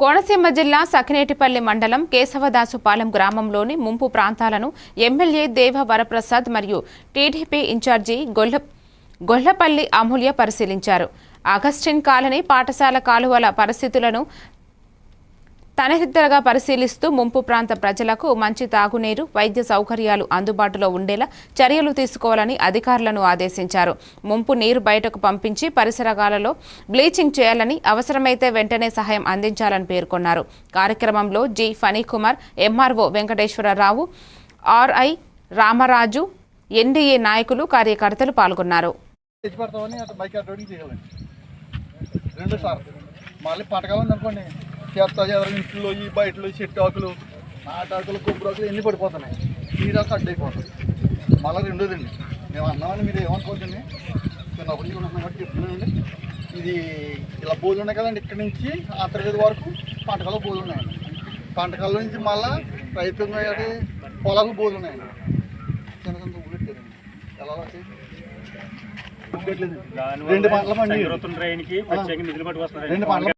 కోనసీమ జిల్లా సఖినేటిపల్లి మండలం కేశవదాసుపాలెం గ్రామంలోని ముంపు ప్రాంతాలను ఎమ్మెల్యే దేవ వరప్రసాద్ మరియు టీడీపీ ఇన్ఛార్జి గొల్ల గొల్లపల్లి అమూల్య పరిశీలించారు. అగస్టిన్ కాలనీ పాఠశాల కాలువల పరిస్థితులను తనహిద్దరగా పరిశీలిస్తూ ముంపు ప్రాంత ప్రజలకు మంచి తాగునీరు వైద్య సౌకర్యాలు అందుబాటులో ఉండేలా చర్యలు తీసుకోవాలని అధికారులను ఆదేశించారు. ముంపు నీరు బయటకు పంపించి పరిసరాలలో బ్లీచింగ్ చేయాలని అవసరమైతే వెంటనే సహాయం అందించాలని పేర్కొన్నారు. కార్యక్రమంలో G. Phanikumar MRO Venkateswararao RI Ramaraju NDA నాయకులు కార్యకర్తలు పాల్గొన్నారు. మళ్ళీ అనుకోండి చెత్త చెదర ఇంట్లో ఈ బయటలో ఈ చెట్టు ఆకులు నాటాకులు కొబ్బరి ఆకులు ఎన్ని పడిపోతున్నాయి? నీరాకు అడ్డైపోతుంది మళ్ళీ రెండోదండి. మేము అన్నామని మీరు ఏమనుకోవద్దండి. చిన్నప్పటి నుంచి ఉన్నాం కాబట్టి చెప్తున్నానండి. ఇది ఇలా బోధులు ఉన్నాయి కదండి ఇక్కడి నుంచి అంతర్గతి వరకు పంటకాలు బోధులు ఉన్నాయండి. పంటకాల నుంచి మళ్ళీ రైతు పొలాలు బోధులు ఉన్నాయండి. చిన్న చిన్న ఊరెట్టారండి ఎలా రెండు పంటల పండి. రెండు పంటల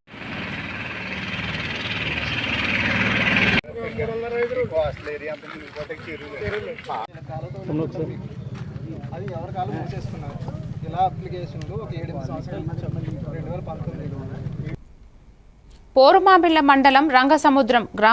అది ఎవరి కాలం మూసేసుకున్నారు ఇలా అప్లికేషన్లు ఒక ఏడు సంవత్సరాలు రెండు వేల పంతొమ్మిది పోరుమామిళ్ళ మండలం రంగసముద్రం గ్రామ